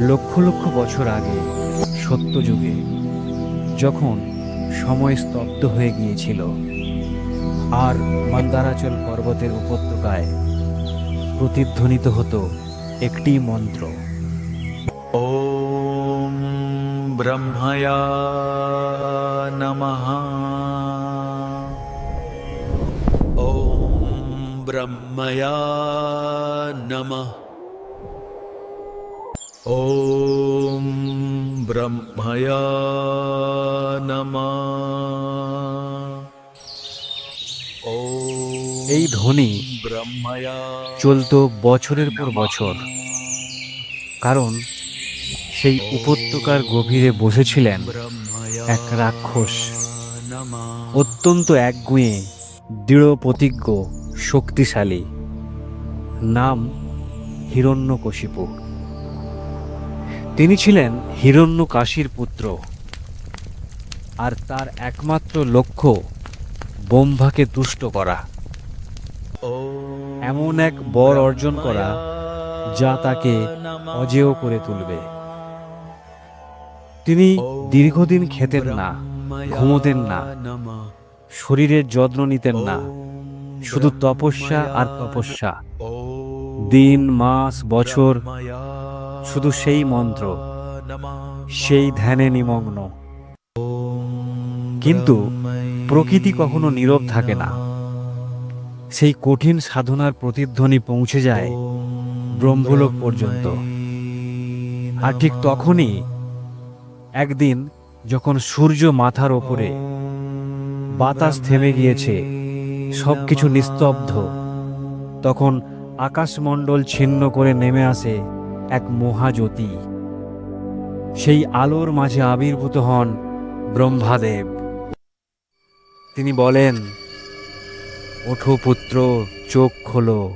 লক্ষ লক্ষ বছর আগে সত্যযুগে যখন সময় স্তব্ধ হয়ে গিয়েছিল আর মন্দারাচল পর্বতের উপত্যকায় প্রতিধ্বনিত হতো একটি মন্ত্র ॐ ब्रह्मया नमः ॐ ब्रह्मया नमः ॐ ब्रह्मया नमः ॐ এই ধ্বনি ब्रह्मया চলতো বছরের পর বছর কারণ সেই উপত্যকার গভীরে বসেছিলেন ब्रह्मया এক রাক্ষস नमः অত্যন্ত একগুঁয়ে দৃঢ় প্রতিজ্ঞ শক্তিশালী নাম হিরণ্যকশিপু তিনি ছিলেন হিরণ্যকাশীর পুত্র আর তার একমাত্র লক্ষ্য ব্রহ্মাকে তুষ্ট করা। এমন এক বর অর্জন করা যা তাকে অজেয় করে তুলবে। তিনি দীর্ঘদিন খেতেন না, ঘুমোতেন না, শরীরের যত্ন নিতেন না, শুধু তপস্যা আর তপস্যা। দিন, মাস, বছর শুধু সেই মন্ত্র, সেই ধ্যানে নিমগ্ন। কিন্তু প্রকৃতি কখনো নীরব থাকে না। সেই কঠিন সাধনার প্রতিধ্বনি পৌঁছে যায় ব্রহ্মলোক পর্যন্ত। আর ঠিক তখনই একদিন যখন সূর্য মাথার ওপরে বাতাস থেমে গিয়েছে সব কিছু নিস্তব্ধ, তখন আকাশমণ্ডল ছিন্ন করে নেমে আসে এক মহাজ্যোতি। সেই আলোর মাঝে আবির্ভূত হন ব্রহ্মাদেব। তিনি বলেন ওঠো পুত্র চোখ খোলো।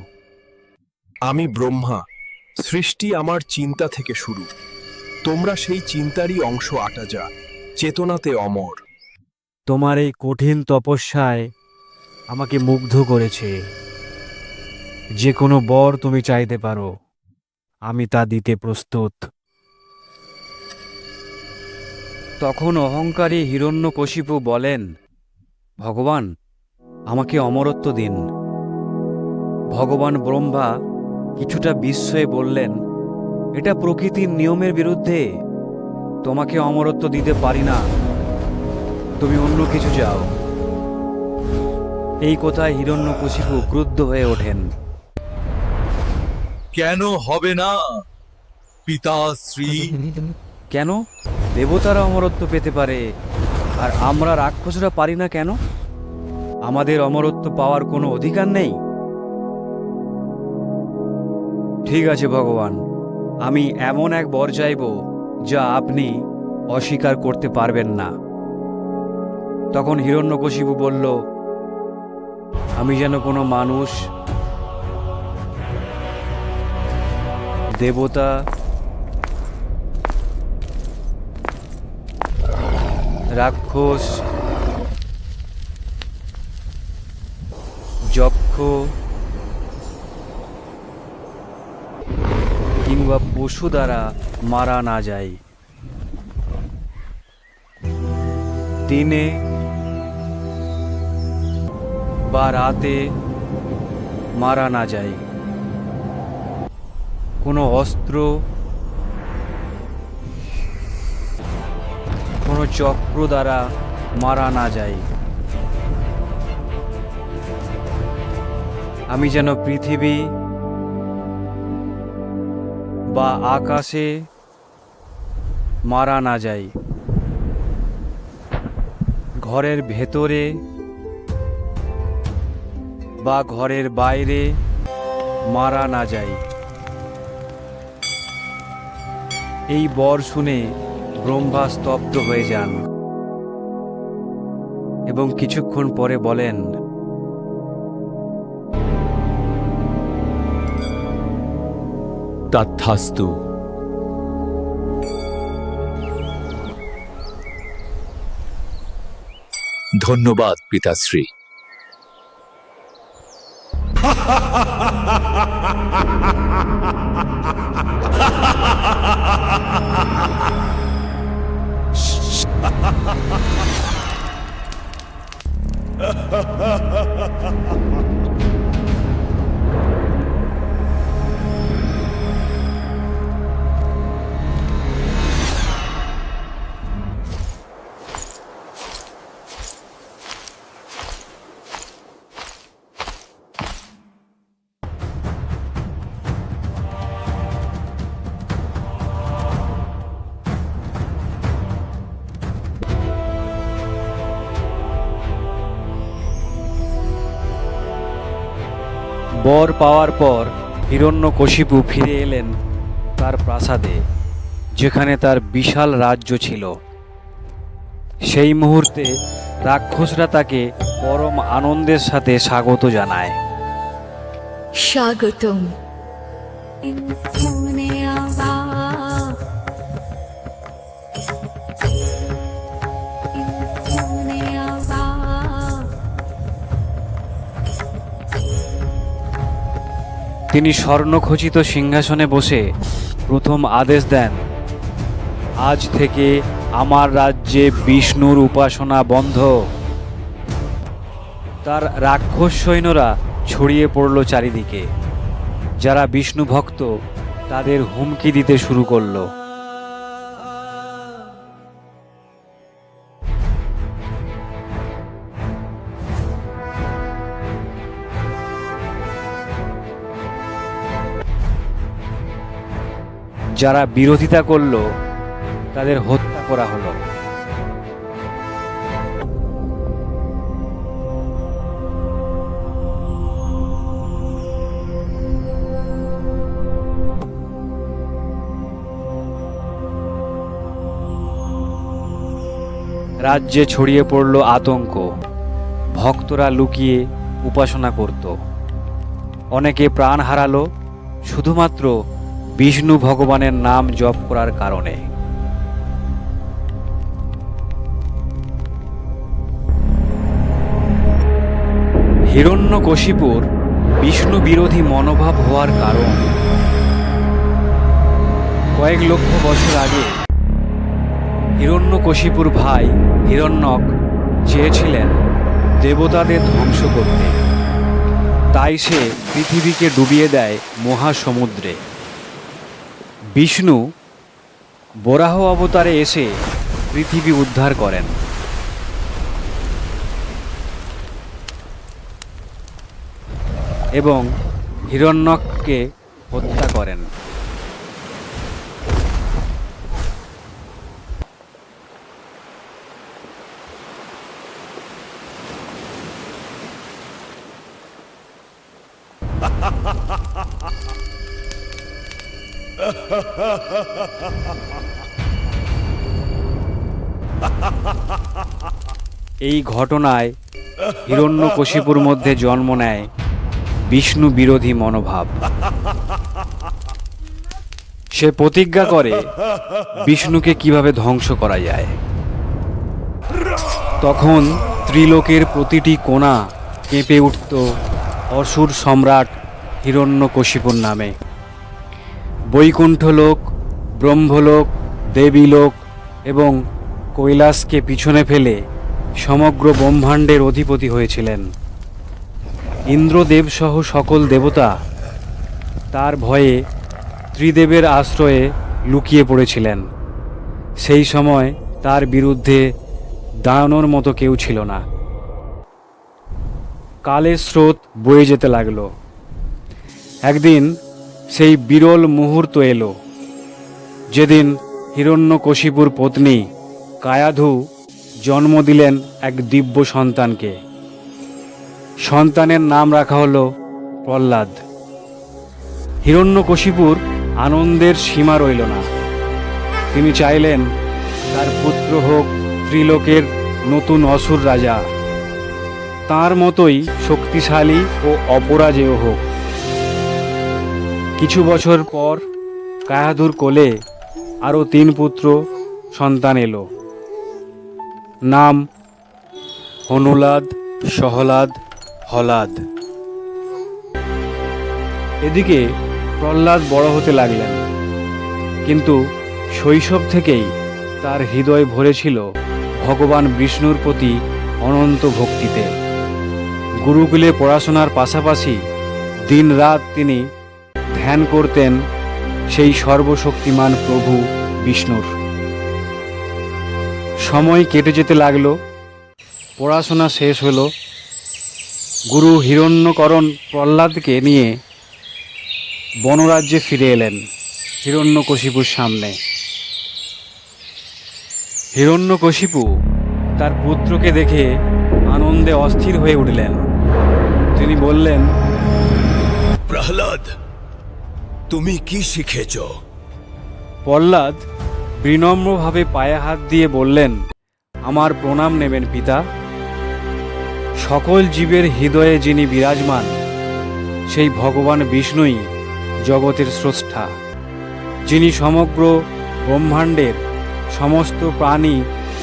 আমি ব্রহ্মা সৃষ্টি আমার চিন্তা থেকে শুরু। তোমরা সেই চিন্তারই অংশ আটা যা চেতনাতে অমর। তোমার এই কঠিন তপস্যায় আমাকে মুগ্ধ করেছে। যে কোনো বর তুমি চাইতে পারো। আমি তা দিতে প্রস্তুত। তখন অহংকারী হিরণ্যকশিপু বলেন, ভগবান, আমাকে অমরত্ব দিন। ভগবান ব্রহ্মা কিছুটা বিস্ময়ে বললেন, এটা প্রকৃতির নিয়মের বিরুদ্ধে। তোমাকে অমরত্ব দিতে পারি না। তুমি অন্য কিছু চাও। এই কথায় হিরণ্যকশিপু ক্রুদ্ধ হয়ে ওঠেন। কেন হবে না? পিতাশ্রী কেন? দেবতারা অমরত্ব পেতে পারে আর আমরা রাক্ষসরা পারি না কেন? আমাদের অমরত্ব পাওয়ার কোনো অধিকার নেই? ঠিক আছে ভগবান। আমি এমন এক বর চাইব যা আপনি অস্বীকার করতে পারবেন না। তখন হিরণ্যকশিপু বলল আমি যেন কোনো মানুষ দেবতা। রাক্ষস। যক্ষ। কিংবা পশু দ্বারা মারা না যায়। দিনে বা রাতে মারা না যায়। কোনো অস্ত্র, কোনো চক্র দ্বারা মারা না যায়। আমি যেন পৃথিবী বা আকাশে মারা না যাই। ঘরের ভেতরে বা ঘরের বাইরে মারা না যায় এই বর শুনে ব্রহ্মা স্তব্ধ হয়ে যান এবং কিছুক্ষণ পরে বলেন তথাস্তু। ধন্যবাদ পিতাশ্রী। Ha ha ha ha ha ha! বর পাওয়ার পর হিরণ্যকশিপু ফিরে এলেন তার প্রাসাদে, যেখানে তার বিশাল রাজ্য ছিল। সেই মুহূর্তে রাক্ষসরা তাকে পরম আনন্দের সাথে স্বাগত জানায়। স্বাগতম। তিনি স্বর্ণখচিত সিংহাসনে বসে প্রথম আদেশ দেন, আজ থেকে আমার রাজ্যে বিষ্ণুর উপাসনা বন্ধ। তার রাক্ষস সৈন্যরা ছড়িয়ে পড়ল চারিদিকে। যারা বিষ্ণু ভক্ত তাদের হুমকি দিতে শুরু করল। যারা বিরোধিতা করল, তাদের হত্যা করা হলো। রাজ্যে ছড়িয়ে পড়ল আতঙ্ক। ভক্তরা লুকিয়ে উপাসনা করত। অনেকে প্রাণ হারালো, শুধুমাত্র বিষ্ণু ভগবানের নাম জপ করার কারণে। হিরণ্যকশিপুর বিষ্ণু বিরোধী মনোভাব হওয়ার কারণ। কয়েক লক্ষ বছর আগে হিরণ্যকশিপুর ভাই হিরণ্যক চেয়েছিলেন দেবতাদের ধ্বংস করতে। তাই সে পৃথিবীকে ডুবিয়ে দেয় মহাসমুদ্রে। বিষ্ণু বরাহ অবতারে এসে পৃথিবী উদ্ধার করেন। এবং হিরণ্যককে হত্যা করেন। এই ঘটনায় হিরণ্যকশিপুর মধ্যে জন্ম নেয় বিষ্ণু বিরোধী মনোভাব। সে প্রতিজ্ঞা করে বিষ্ণুকে কীভাবে ধ্বংস করা যায়। তখন ত্রিলোকের প্রতিটি কোণা কেঁপে উঠত অসুর সম্রাট হিরণ্যকশিপুর নামে। বৈকুণ্ঠলোক, ব্রহ্মলোক, দেবীলোক এবং কৈলাসকে পিছনে ফেলে সমগ্র ব্রহ্মাণ্ডের অধিপতি হয়েছিলেন। ইন্দ্রদেব সহ সকল দেবতা তার ভয়ে ত্রিদেবের আশ্রয়ে লুকিয়ে পড়েছিলেন। সেই সময় তার বিরুদ্ধে দাঁড়ানোর মতো কেউ ছিল না। কালের স্রোত বয়ে যেতে লাগল। একদিন সেই বিরল মুহূর্ত এলো। যেদিন হিরণ্যকশিপুর পত্নী কায়াধু জন্ম দিলেন এক দিব্য সন্তানকে। সন্তানের নাম রাখা হলো প্রহ্লাদ। হিরণ্যকশিপুর আনন্দের সীমা রইল না। তিনি চাইলেন তার পুত্র হোক ত্রিলোকের নতুন অসুর রাজা। তার মতোই শক্তিশালী ও অপরাজেয় হোক। কিছু বছর পর কায়াধুর কোলে আরও তিন পুত্র সন্তান এলো। নাম হনুলাদ, সহলাদ, হলাদ। এদিকে প্রহ্লাদ বড় হতে লাগলেন, কিন্তু শৈশব থেকেই তার হৃদয় ভরেছিল ভগবান বিষ্ণুর প্রতি অনন্ত ভক্তিতে। গুরুকুলে পড়াশোনার পাশাপাশি দিনরাত তিনি ধ্যান করতেন সেই সর্বশক্তিমান প্রভু বিষ্ণুর। সময় কেটে যেতে লাগল, পড়াশোনা শেষ হলো, গুরু হিরণ্যকরণ প্রহ্লাদকে নিয়ে বনরাজ্যে ফিরে এলেন হিরণ্যকশিপুর সামনে। হিরণ্যকশিপু তার পুত্রকে দেখে আনন্দে অস্থির হয়ে উঠলেন। তিনি বললেন, প্রহ্লাদ তুমি কি শিখেছ? প্রহ্লাদ বিনম্রভাবে পায়ে হাত দিয়ে বললেন, আমার প্রণাম নেবেন পিতা। সকল জীবের হৃদয়ে যিনি বিরাজমান, সেই ভগবান বিষ্ণুই জগতের স্রষ্টা। যিনি সমগ্র ব্রহ্মাণ্ডের সমস্ত প্রাণী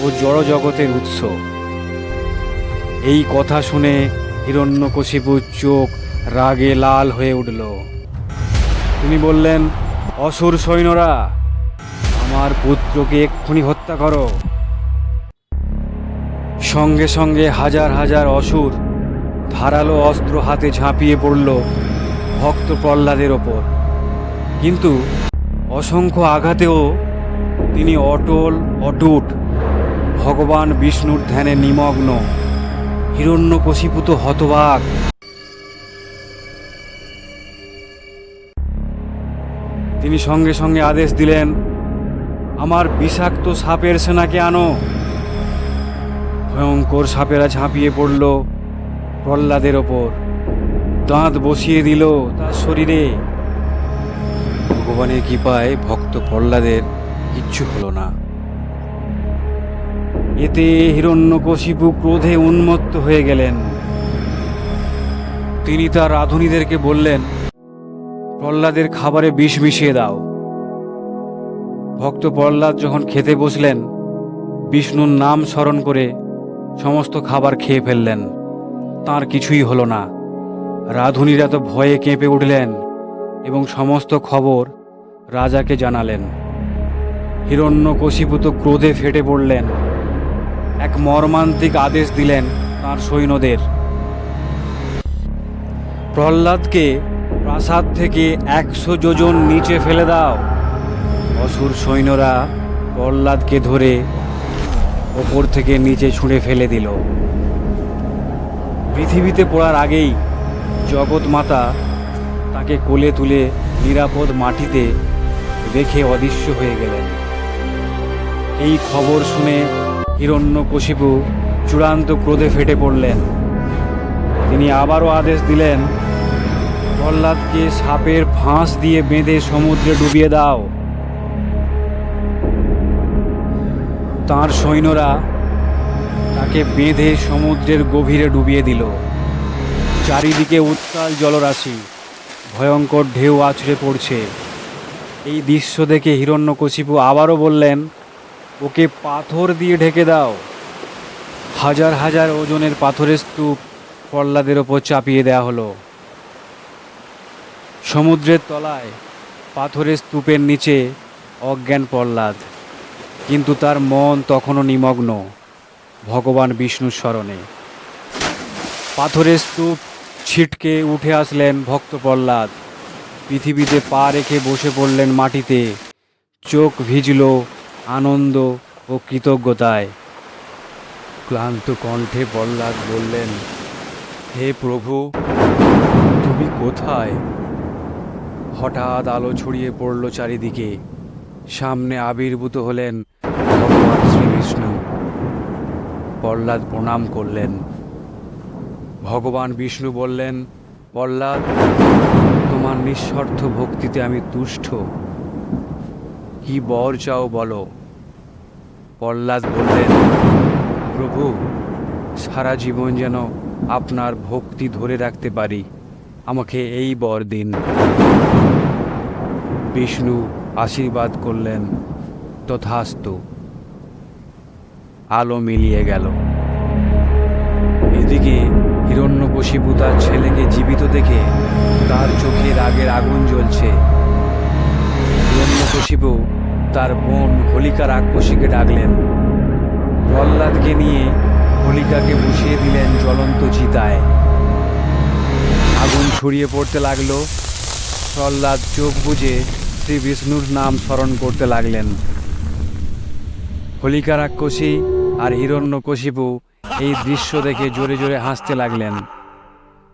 ও জড়জগতের উৎস। এই কথা শুনে হিরণ্যকশিপুর চোখ রাগে লাল হয়ে উঠল। তিনি বললেন, অসুর সৈন্যরা, আমার পুত্রকে এক্ষুনি হত্যা করো। সঙ্গে সঙ্গে হাজার হাজার অসুর ধারালো অস্ত্র হাতে ঝাঁপিয়ে পড়ল ভক্ত প্রহ্লাদের ওপর। কিন্তু অসংখ্য আঘাতেও তিনি অটল, অটুট, ভগবান বিষ্ণুর ধ্যানে নিমগ্ন, হিরণ্যকশিপুত হতবাক তিনি সঙ্গে সঙ্গে আদেশ দিলেন, আমার বিষাক্ত সাপের সেনাকে আনো। ভয়ঙ্কর সাপেরা ঝাঁপিয়ে পড়ল প্রহ্লাদের ওপর। দাঁত বসিয়ে দিল তার শরীরে। ভগবানের কৃপায় ভক্ত প্রহ্লাদের কিচ্ছু হলো না। এতে হিরণ্যকশিপু ক্রোধে উন্মত্ত হয়ে গেলেন। তিনি তার রাধুনীদেরকে বললেন প্রহ্লাদের খাবারে বিষ মিশিয়ে দাও। ভক্ত প্রহ্লাদ যখন খেতে বসলেন, বিষ্ণুর নাম স্মরণ করে সমস্ত খাবার খেয়ে ফেললেন। তার কিছুই হলো না। রাধুনীরা তো ভয়ে কেঁপে উঠলেন এবং সমস্ত খবর রাজাকে জানালেন। হিরণ্যকশিপু তো ক্রোধে ফেটে পড়লেন। এক মর্মান্তিক আদেশ দিলেন তার সৈন্যদের। প্রহ্লাদকে প্রাসাদ থেকে একশো যোজন নিচে ফেলে দাও। অসুর সৈন্যরা প্রহ্লাদকে ধরে ওপর থেকে নিচে ছুঁড়ে ফেলে দিল। পৃথিবীতে পড়ার আগেই জগৎ মাতা তাকে কোলে তুলে নিরাপদ মাটিতে রেখে অদৃশ্য হয়ে গেলেন। এই খবর শুনে হিরণ্যকশিপু চূড়ান্ত ক্রোধে ফেটে পড়লেন। তিনি আবারও আদেশ দিলেন প্রহ্লাদকে সাপের ফাঁস দিয়ে বেঁধে সমুদ্রে ডুবিয়ে দাও। তার সৈন্যরা তাকে বেঁধে সমুদ্রের গভীরে ডুবিয়ে দিল। চারিদিকে উত্তাল জলরাশি, ভয়ঙ্কর ঢেউ আছড়ে পড়ছে। এই দৃশ্য দেখে হিরণ্যকশিপু আবারও বললেন, ওকে পাথর দিয়ে ঢেকে দাও। হাজার হাজার ওজনের পাথরের স্তূপ প্রহ্লাদের ওপর চাপিয়ে দেওয়া হলো। সমুদ্রের তলায়, পাথরের স্তূপের নিচে অজ্ঞান প্রহ্লাদ। কিন্তু তার মন তখনও নিমগ্ন, ভগবান বিষ্ণুর স্মরণে। পাথরের স্তূপ ছিটকে উঠে আসলেন ভক্ত প্রহ্লাদ। পৃথিবীতে পা রেখে বসে পড়লেন মাটিতে। চোখ ভিজল আনন্দ ও কৃতজ্ঞতায়। ক্লান্ত কণ্ঠে প্রহ্লাদ বললেন, হে প্রভু, তুমি কোথায়? হঠাৎ আলো ছড়িয়ে পড়ল চারিদিকে। সামনে আবির্ভূত হলেন ভগবান শ্রীবিষ্ণু প্রহ্লাদ প্রণাম করলেন। ভগবান বিষ্ণু বললেন, প্রহ্লাদ, তোমার নিঃস্বার্থ ভক্তিতে আমি তুষ্ট। কি বর চাও বলো? প্রহ্লাদ বললেন, প্রভু, সারা জীবন যেন আপনার ভক্তি ধরে রাখতে পারি। আমাকে এই বর দিন। বিষ্ণু আশীর্বাদ করলেন, তথাস্তু। আলো মিলিয়ে গেল। এদিকে হিরণ্য হিরণ্যকশিপু তার ছেলেকে জীবিত দেখে তার চোখে রাগের আগুন জ্বলছে। হিরণ্যকশিপু তার বোন হোলিকা রাক্ষসীকে ডাকলেন। প্রহ্লাদকে নিয়ে হোলিকাকে বসিয়ে দিলেন জ্বলন্ত চিতায়। আগুন ছড়িয়ে পড়তে লাগল। প্রহ্লাদ চোখ বুজে শ্রী বিষ্ণুর নাম স্মরণ করতে লাগলেন। হোলিকা রাক্ষসী আর হিরণ্যকশিপু এই দৃশ্য দেখে জোরে জোরে হাসতে লাগলেন।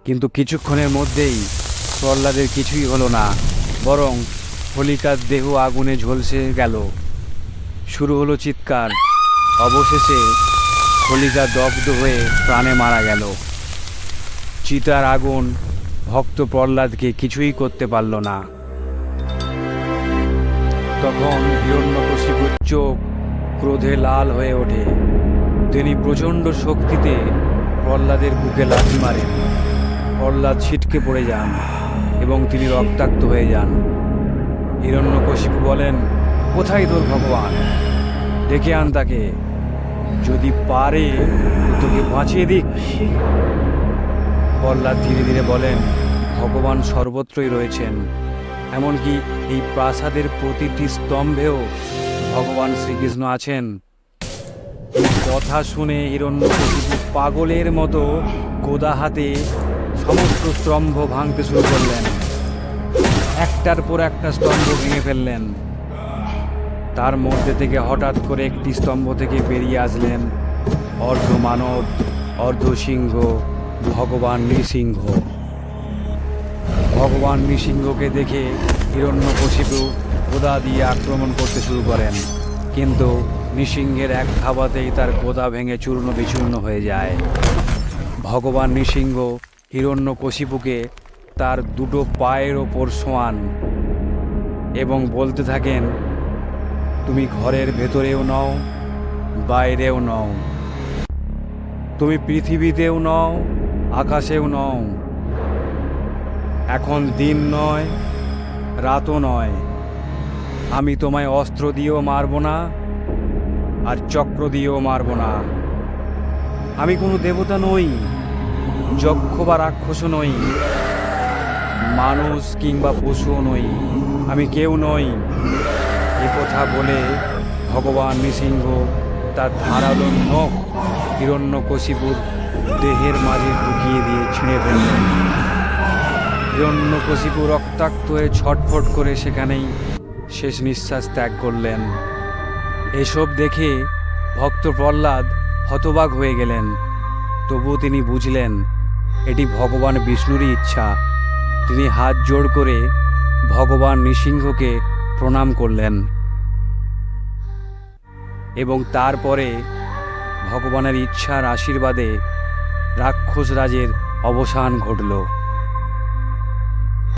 কিন্তু কিছুক্ষণের মধ্যেই প্রহ্লাদের কিছুই হলো না, বরং হোলিকার দেহ আগুনে ঝলসে গেল। শুরু হলো চিৎকার, অবশেষে হোলিকা দগ্ধ হয়ে প্রাণে মারা গেল। চিতার আগুন ভক্ত প্রহ্লাদকে কিছুই করতে পারল না। তখন হিরণ্যকশিপুর চোখ ক্রোধে লাল হয়ে ওঠে। তিনি প্রচণ্ড শক্তিতে প্রহ্লাদের বুকে লাথি মারেন। প্রহ্লাদ ছিটকে পড়ে যান এবং তিনি রক্তাক্ত হয়ে যান। হিরণ্যকশিপু বলেন, কোথায় তোর ভগবান? ডেকে আন তাকে। যদি পারে, তোকে বাঁচিয়ে দিক। প্রহ্লাদ ধীরে ধীরে বলেন, ভগবান সর্বত্রই রয়েছেন। এমনকি এই প্রাসাদের প্রতিটি স্তম্ভেও ভগবান শ্রীকৃষ্ণ আছেন। কথা শুনে হিরণ্যকশিপু পাগলের মতো গোদা হাতে সমস্ত স্তম্ভ ভাঙতে শুরু করলেন। একটার পর একটা স্তম্ভ ভেঙে ফেললেন। তার মধ্যে থেকে হঠাৎ করে একটি স্তম্ভ থেকে বেরিয়ে আসলেন অর্ধ মানব, অর্ধ সিংহ ভগবান নৃসিংহ। ভগবান নৃসিংহকে দেখে হিরণ্যকশিপু গোদা দিয়ে আক্রমণ করতে শুরু করেন। কিন্তু নৃসিংহের এক ধাবাতেই তার গোদা ভেঙে চূর্ণ বিচূর্ণ হয়ে যায়। ভগবান নৃসিংহ হিরণ্যকশিপুকে তার দুটো পায়ের ওপর শোয়ান এবং বলতে থাকেন, তুমি ঘরের ভেতরেও নও, বাইরেও নও। তুমি পৃথিবীতেও নও আকাশেও নও এখন দিন নয়, রাতও নয়। আমি তোমায় অস্ত্র দিয়েও মারব না, আর চক্র দিয়েও মারব না। আমি কোনো দেবতা নই, যক্ষ বা রাক্ষসও নই, মানুষ কিংবা পশুও নই। আমি কেউ নই, এ কথা বলে ভগবান নৃসিংহ তার ধারালো নখ হিরণ্যকশিপুর দেহের মাঝে ঢুকিয়ে দিয়ে ছিঁড়ে ফেললেন হিরণ্যকশিপু রক্তাক্ত হয়ে ছটফট করে সেখানেই শেষ নিঃশ্বাস ত্যাগ করলেন। এসব দেখে ভক্ত প্রহ্লাদ হতবাক হয়ে গেলেন। তবুও তিনি বুঝলেন, এটি ভগবান বিষ্ণুরই ইচ্ছা। তিনি হাত জোড় করে ভগবান নৃসিংহকে প্রণাম করলেন এবং তারপরে ভগবানের ইচ্ছার আশীর্বাদে রাক্ষস রাজের অবসান ঘটল।